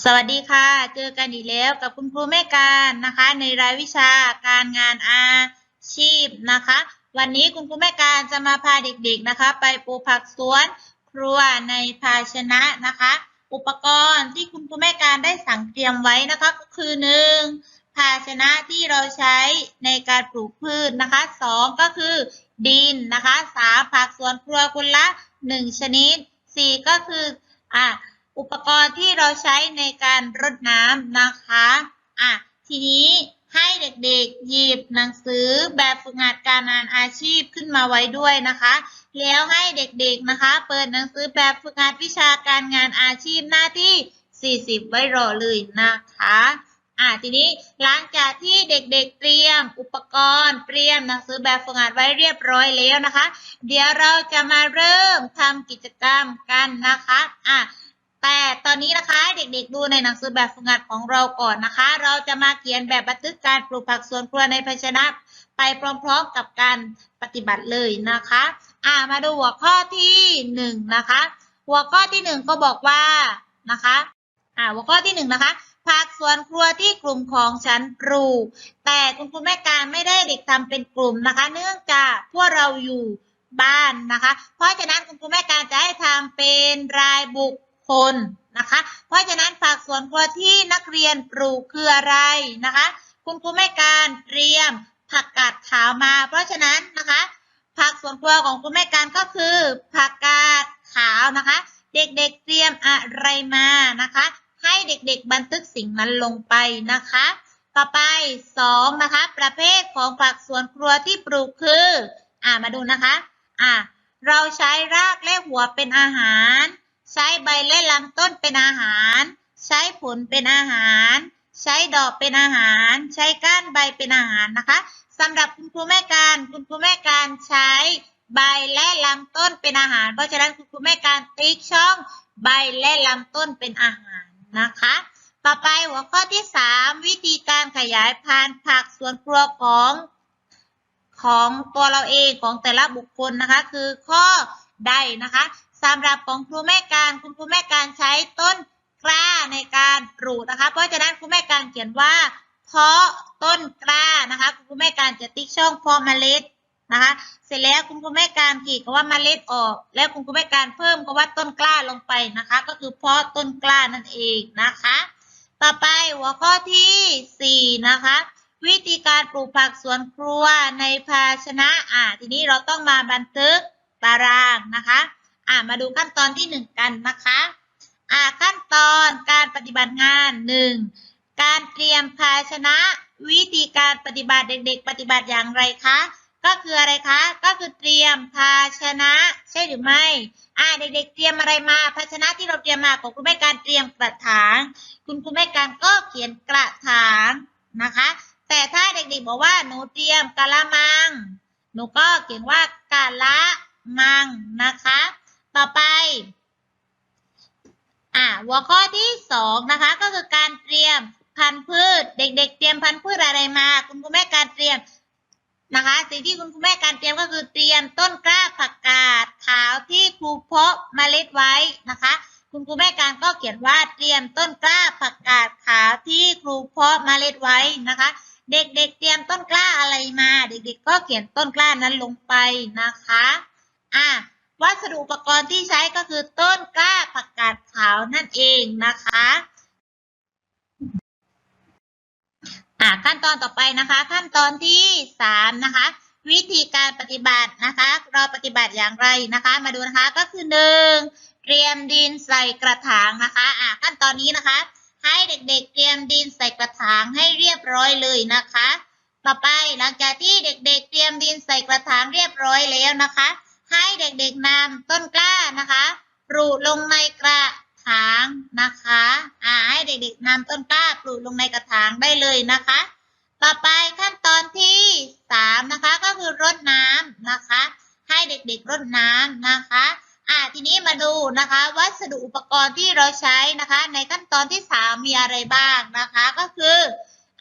สวัสดีค่ะ เจอกันอีกแล้วกับคุณครูแม่การนะคะ ในรายวิชาการงานอาชีพนะคะ วันนี้คุณครูแม่การจะมาพาเด็กๆนะคะ ไปปลูกผักสวนครัวในภาชนะนะคะ อุปกรณ์ที่คุณครูแม่การได้สั่งเตรียมไว้นะคะก็คือหนึ่งภาชนะที่เราใช้ในการปลูกพืชนะคะสองก็คือดินนะคะสามผักสวนครัวคนละหนึ่งชนิดสี่ก็คืออะ อุปกรณ์ที่เราใช้ในการรดน้ำนะคะ อะ ทีนี้ให้เด็กๆหยิบหนังสือแบบฝึกหัดการงานอาชีพขึ้นมาไว้ด้วยนะคะ แล้วให้เด็กๆนะคะ เปิดหนังสือแบบฝึกหัดวิชาการงานอาชีพหน้าที่ 40 ไว้รอเลยนะคะอะทีนี้หลังจากที่เด็กๆเตรียมอุปกรณ์ เตรียมหนังสือแบบฝึกหัดไว้เรียบร้อยแล้วนะคะ เดี๋ยวเราจะมาเริ่มทำกิจกรรมกันนะคะอะ แต่ตอนนี้นะคะเด็กๆดูในหนังสือแบบฝึกหัดของเราก่อนนะคะ เราจะมาเขียนแบบบันทึกการปลูกผักสวนครัวในภาชนะไปพร้อมๆกับการปฏิบัติเลยนะคะอ่ามาดูหัวข้อที่หนึ่งนะคะ หัวข้อที่หนึ่งก็บอกว่านะคะอ่าหัวข้อที่หนึ่งนะคะผักสวนครัวที่กลุ่มของฉันปลูก แต่คุณครูแม่การไม่ได้เด็กทำเป็นกลุ่มนะคะ เนื่องจากพวกเราอยู่บ้านนะคะ เพราะฉะนั้นคุณครูแม่การจะให้ทำเป็นรายบุคค ลนะคะ เพราะฉะนั้นผักสวนครัวที่นักเรียนปลูกคืออะไรนะคะ คุณครูแม่การเตรียมผักกาดขาวมา เพราะฉะนั้นนะคะ ผักสวนครัวของคุณแม่การก็คือผักกาดขาวนะคะ เด็กๆเตรียมอะไรมานะคะ ให้เด็กๆบันทึกสิ่งนั้นลงไปนะคะ ต่อไปสองนะคะ ประเภทของผักสวนครัวที่ปลูกคืออ่ามาดูนะคะอ่าเราใช้รากและหัวเป็นอาหาร ใช้ใบและลำต้นเป็นอาหาร ใช้ผลเป็นอาหาร ใช้ดอกเป็นอาหาร ใช้ก้านใบเป็นอาหารนะคะสำหรับคุณครูแม่การคุณครูแม่การใช้ใบและลำต้นเป็นอาหาร เพราะฉะนั้นคุณครูแม่การติ๊กช่องใบและลำต้นเป็นอาหารนะคะ ต่อไปหัวข้อที่สามวิธีการขยายพันธุ์ผักสวนครัวของของตัวเราเองของแต่ละบุคคลนะคะ คือข้อใดนะคะ สำหรับของครูแม่การคุณครูแม่การใช้ต้นกล้าในการปลูกนะคะ เพราะฉะนั้นครูแม่การเขียนว่า เพาะต้นกล้านะคะคุณครูแม่การจะติ๊กช่องเพาะเมล็ดนะคะ เสร็จแล้วคุณครูแม่การขีดคำว่าเมล็ดออก แล้วคุณครูแม่การเพิ่มคำว่าต้นกล้าลงไปนะคะ ก็คือเพาะต้นกล้านั่นเองนะคะ ต่อไปหัวข้อที่สี่นะคะวิธีการปลูกผักสวนครัวในภาชนะ อ่า ทีนี้เราต้องมาบันทึกตารางนะคะ อ่ามาดูขั้นตอนที่หนึ่งกันนะคะอ่าขั้นตอนการปฏิบัติงานหนึ่งการเตรียมภาชนะวิธีการปฏิบัติเด็ก ๆ ปฏิบัติอย่างไรคะ ก็คืออะไรคะ ก็คือเตรียมภาชนะใช่หรือไม่อ่าเด็กๆ เตรียมอะไรมา ภาชนะที่เราเตรียมมาของคุณแม่การเตรียมกระถาง คุณครูแม่การก็เขียนกระถางนะคะ แต่ถ้าเด็กๆบอกว่าหนูเตรียมกะละมัง หนูก็เขียนว่ากะละมังนะคะ ต่อไป อ่าหัวข้อที่สองนะคะ ก็คือการเตรียมพันธุ์พืช เด็ก ๆ เตรียมพันธุ์พืชอะไรมา คุณครูแม่การเตรียมนะคะ สิ่งที่คุณครูแม่การเตรียมก็คือเตรียมต้นกล้าผักกาดขาวที่ครูเพาะเมล็ดไว้นะคะ คุณครูแม่การก็เขียนว่าเตรียมต้นกล้าผักกาดขาวที่ครูเพาะเมล็ดไว้นะคะ เด็กๆ เตรียมต้นกล้าอะไรมา เด็ก ๆ ก็เขียนต้นกล้านั้นลงไปนะคะ อะ วัสดุอุปกรณ์ที่ใช้ก็คือต้นกล้าผักกาดขาวนั่นเองนะคะอะขั้นตอนต่อไปนะคะ ขั้นตอนที่สามนะคะ วิธีการปฏิบัตินะคะ เราปฏิบัติอย่างไรนะคะ มาดูนะคะก็คือหนึ่งเตรียมดินใส่กระถางนะคะอะขั้นตอนนี้นะคะ ให้เด็กๆ เตรียมดินใส่กระถางให้เรียบร้อยเลยนะคะ ต่อไปหลังจากที่เด็กๆ เตรียมดินใส่กระถางเรียบร้อยแล้วนะคะ เด็กๆนำต้นกล้านะคะปลูกลงในกระถางนะคะอ่าให้เด็กๆนำต้นกล้าปลูกลงในกระถางได้เลยนะคะ ต่อไปขั้นตอนที่สามนะคะก็คือรดน้ำนะคะ ให้เด็กๆรดน้ำนะคะอ่าทีนี้มาดูนะคะ วัสดุอุปกรณ์ที่เราใช้นะคะ ในขั้นตอนที่สามมีอะไรบ้างนะคะ ก็คือ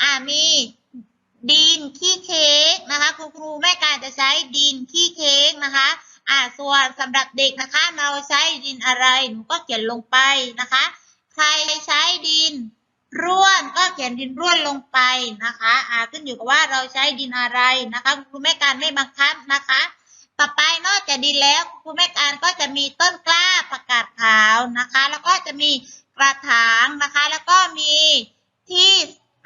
อ่ามีดินขี้เค้กนะคะครูครูแม่การจะใช้ดินขี้เค้กนะคะ อ่าส่วนสำหรับเด็กนะคะ เราใช้ดินอะไรหนูก็เขียนลงไปนะคะ ใครใช้ดินร่วนก็เขียนดินร่วนลงไปนะคะอ่าขึ้นอยู่กับว่าเราใช้ดินอะไรนะคะครูแม่การไม่บังคับนะคะ ต่อไปนอกจากดินแล้วคุณครูแม่การก็จะมีต้นกล้าประกาศขาวนะคะ แล้วก็จะมีกระถางนะคะ แล้วก็มีที่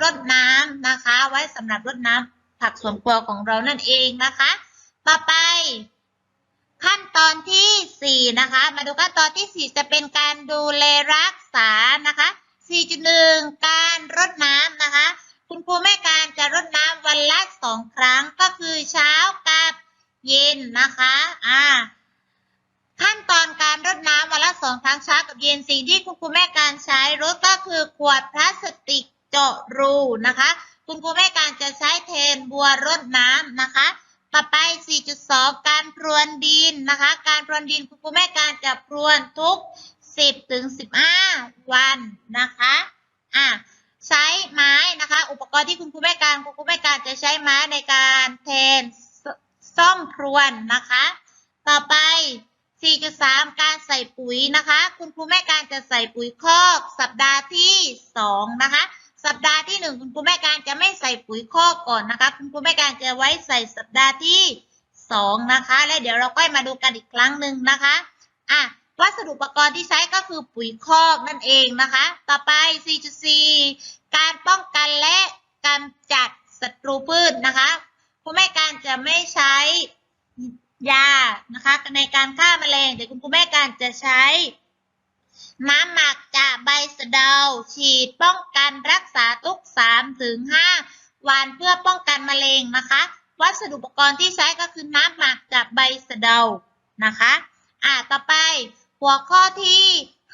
รดน้ำนะคะ ไว้สำหรับรดน้ำผักสวนครัวของเรานั่นเองนะคะ ต่อไป ขั้นตอนที่ 4 นะคะ มาดูขั้นตอนที่ 4 จะเป็นการดูแลรักษานะคะ 4.1 การรดน้ำนะคะ คุณครูแม่การจะรดน้ำวันละสองครั้งก็คือเช้ากับเย็นนะคะอ่าขั้นตอนการรดน้ำวันละสองครั้งเช้ากับเย็นสิ่งที่คุณครูแม่การใช้รดก็คือขวดพลาสติกเจาะรูนะคะ คุณครูแม่การจะใช้แทนบัวรดน้ำนะคะ ต่อไป 4.2 การพรวนดินนะคะ การพรวนดินคุณครูแม่การจะพรวนทุก 10ถึง15 วันนะคะอะใช้ไม้นะคะ อุปกรณ์ที่คุณครูแม่การคุณครูแม่การจะใช้ไม้ในการแทนซซ่อมพรวนนะคะ ต่อไป 4.3 การใส่ปุ๋ยนะคะ คุณครูแม่การจะใส่ปุ๋ยคอกสัปดาห์ที่ 2 นะคะ สัปดาห์ที่1คุณครูแม่การจะไม่ใส่ปุ๋ยคอกก่อนนะคะ คุณครูแม่การจะไว้ใส่สัปดาห์ที่2นะคะ และเดี๋ยวเราก็มาดูกันอีกครั้งหนึ่งนะคะอะวัสดุอุปกรณ์ที่ใช้ก็คือปุ๋ยคอกนั่นเองนะคะ ต่อไป 4.4 การป้องกันและกำจัดศัตรูพืชนะคะคุณแม่การจะไม่ใช้ยานะคะในการฆ่าแมลงแต่คุณครูแม่การจะใช้ น้ำหมักจากใบสะเดา ฉีดป้องกันรักษาทุก3ถึง5วันเพื่อป้องกันมะเร็งนะคะ วัสดุอุปกรณ์ที่ใช้ก็คือน้ำหมักจากใบสะเดานะคะอ่าต่อไปหัวข้อที่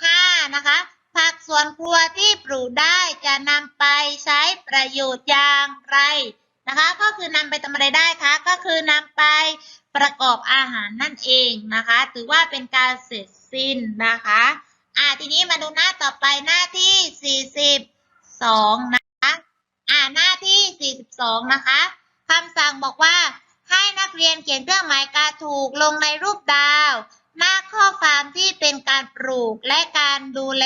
5นะคะผักสวนครัวที่ปลูกได้จะนำไปใช้ประโยชน์อย่างไรนะคะ ก็คือนำไปทำอะไรได้คะก็คือนำไปประกอบอาหารนั่นเองนะคะ ถือว่าเป็นการเสร็จสิ้นนะคะ อ่าทีนี้มาดูหน้าต่อไปหน้าที่42นะคะอ่าหน้าที่42นะคะคำสั่งบอกว่าให้นักเรียนเขียนเครื่องหมายกาถูกลงในรูปดาว หน้าข้อความที่เป็นการปลูกและการดูแล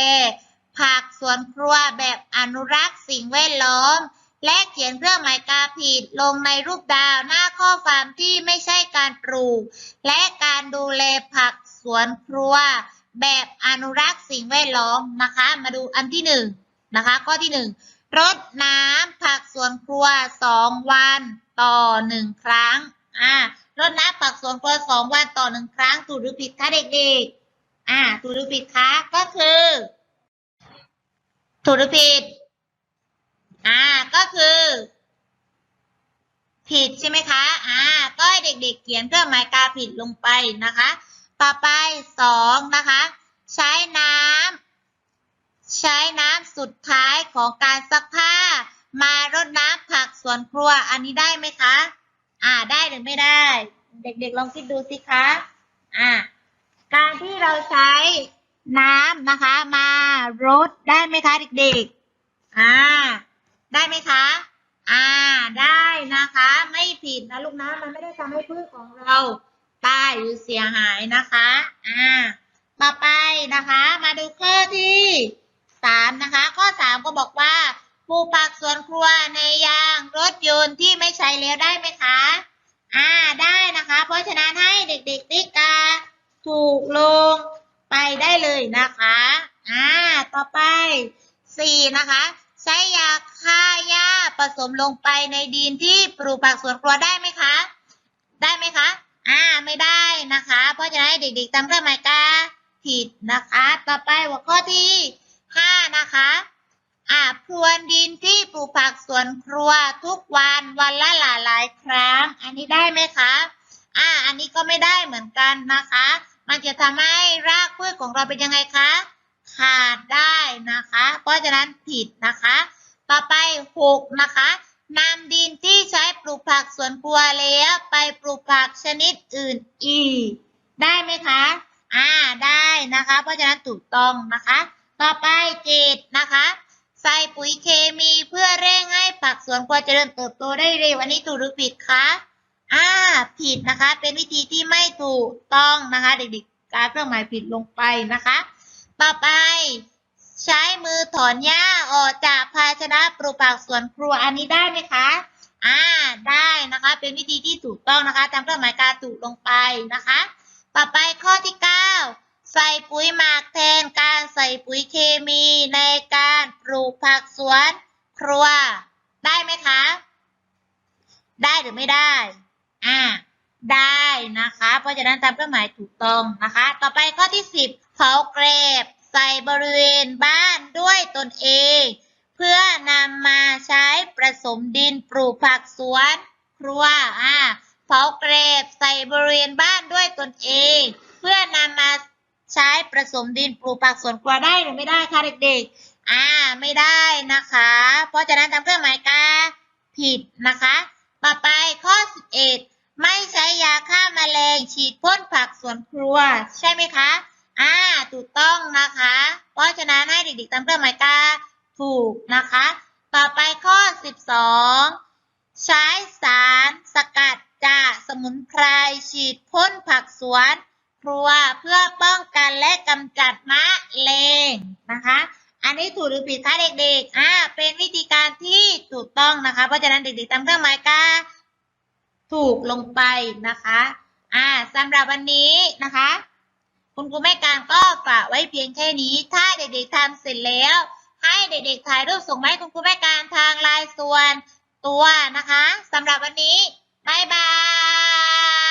ผักสวนครัวแบบอนุรักษ์สิ่งแวดล้อม และเขียนเครื่องหมายกาผิดลงในรูปดาว หน้าข้อความที่ไม่ใช่การปลูก และการดูแลผักสวนครัว แบบอนุรักษ์สิ่งแวดล้อมนะคะ มาดูอันที่หนึ่งนะคะ ข้อที่หนึ่งรดน้ำผักสวนครัวสองวันต่อหนึ่งครั้งอ่ารดน้ำผักสวนครัวสองวันต่อหนึ่งครั้ง ถูกหรือผิดคะเด็กๆอ่าถูกหรือผิดคะก็คือถูกหรือผิดอ่าก็คือ ผิดใช่ไหมคะอ่าก็ให้เด็กๆ เขียนเครื่องหมายกาผิดลงไปนะคะ ต่อไปสองนะคะ ใช้น้ำใช้น้ำสุดท้ายของการซักผ้า มารดน้ำผักสวนครัว อันนี้ได้ไหมคะ อ่าได้หรือไม่ได้ เด็กๆลองคิดดูสิคะอ่าการที่เราใช้น้ำนะคะ มารดได้ไหมคะเด็กๆ อ่า ได้ไหมคะ อ่า ได้นะคะ ไม่ผิดนะลูกนะมันไม่ได้ทำให้พืชของเรา ตายหรือเสียหายนะคะ อ่า ต่อไปนะคะ มาดูข้อที่สามนะคะ ข้อสามก็บอกว่าปลูกผักสวนครัวในยางรถยนต์ที่ไม่ใช้แล้วได้ไหมคะ อ่า ได้นะคะ เพราะฉะนั้นให้เด็กๆติ๊กกาถูกลงไปได้เลยนะคะ อ่า ต่อไปสี่นะคะ ใช้ยาฆ่าหญ้าผสมลงไปในดินที่ปลูกผักสวนครัวได้ไหมคะ ได้ไหมคะ อ่า ไม่ได้นะคะ เด็กๆทำเครื่องหมายกาผิดนะคะ ต่อไปหัวข้อที่ห้านะคะอ่าพรวนดินที่ปลูกผักสวนครัวทุกวันวันละหลายหลายครั้ง อันนี้ได้ไหมคะ อ่า อันนี้ก็ไม่ได้เหมือนกันนะคะ มันจะทำให้รากพืชของเราเป็นยังไงคะ ขาดได้นะคะ เพราะฉะนั้นผิดนะคะ ต่อไปหกนะคะนำดินที่ใช้ปลูกผักสวนครัวแล้วไปปลูกผักชนิดอื่นอีก ได้ไหมคะ อ่า ได้นะคะ เพราะฉะนั้นถูกต้องนะคะ ต่อไปเจ็ดนะคะ ใส่ปุ๋ยเคมีเพื่อเร่งให้ผักสวนครัวเจริญเติบโตได้เร็วอันนี้ถูกหรือผิดคะ อ่า ผิดนะคะ เป็นวิธีที่ไม่ถูกต้องนะคะ เด็กๆ การเครื่องหมายผิดลงไปนะคะ ต่อไปใช้มือถอนหญ้าออกจากภาชนะปลูกผักสวนครัวอันนี้ได้ไหมคะ อ่า ได้นะคะ เป็นวิธีที่ถูกต้องนะคะตามเครื่องหมายการถูกลงไปนะคะ ต่อไปข้อที่9ใส่ปุ๋ยหมักแทนการใส่ปุ๋ยเคมีในการปลูกผักสวนครัว ได้ไหมคะ ได้หรือไม่ได้ อ่า ได้นะคะ เพราะฉะนั้นตามเครื่องหมายถูกต้องนะคะ ต่อไปข้อที่10เผาเกรบใส่บริเวณบ้านด้วยตนเอง เพื่อนำมาใช้ผสมดินปลูกผักสวน ครัว อ่า เผาเกรบใส่บริเวณบ้านด้วยตนเอง เพื่อนำมาใช้ผสมดินปลูกผักสวนครัวได้หรือไม่ได้คะเด็กๆ อ่าไม่ได้นะคะ เพราะฉะนั้นตามเครื่องหมายกาผิดนะคะ ต่อไปข้อ 11 ไม่ใช้ยาฆ่าแมลงฉีดพ่นผักสวนครัว ใช่ไหมคะ อ่าถูกต้องนะคะ เพราะฉะนั้นให้เด็กๆตามเครื่องหมายกาถูกนะคะ ต่อไปข้อ 12 ใช้สารสกัด จาสมุนไพรฉีดพ่นผักสวน ครัวเพื่อป้องกันและกำจัดมะเร็งนะคะ อันนี้ถูกหรือผิดคะเด็กๆ อ่า เป็นวิธีการที่ถูกต้องนะคะ เพราะฉะนั้นเด็กๆตามเครื่องหมายกาถูกลงไปนะคะ อ่าสำหรับวันนี้นะคะ คุณครูแม่การก็ฝากไว้เพียงแค่นี้ ถ้าเด็กๆทำเสร็จแล้ว ให้เด็กๆถ่ายรูปส่งมาให้คุณครูแม่การทางไลน์ส่วนตัวนะคะสำหรับวันนี้ 拜拜。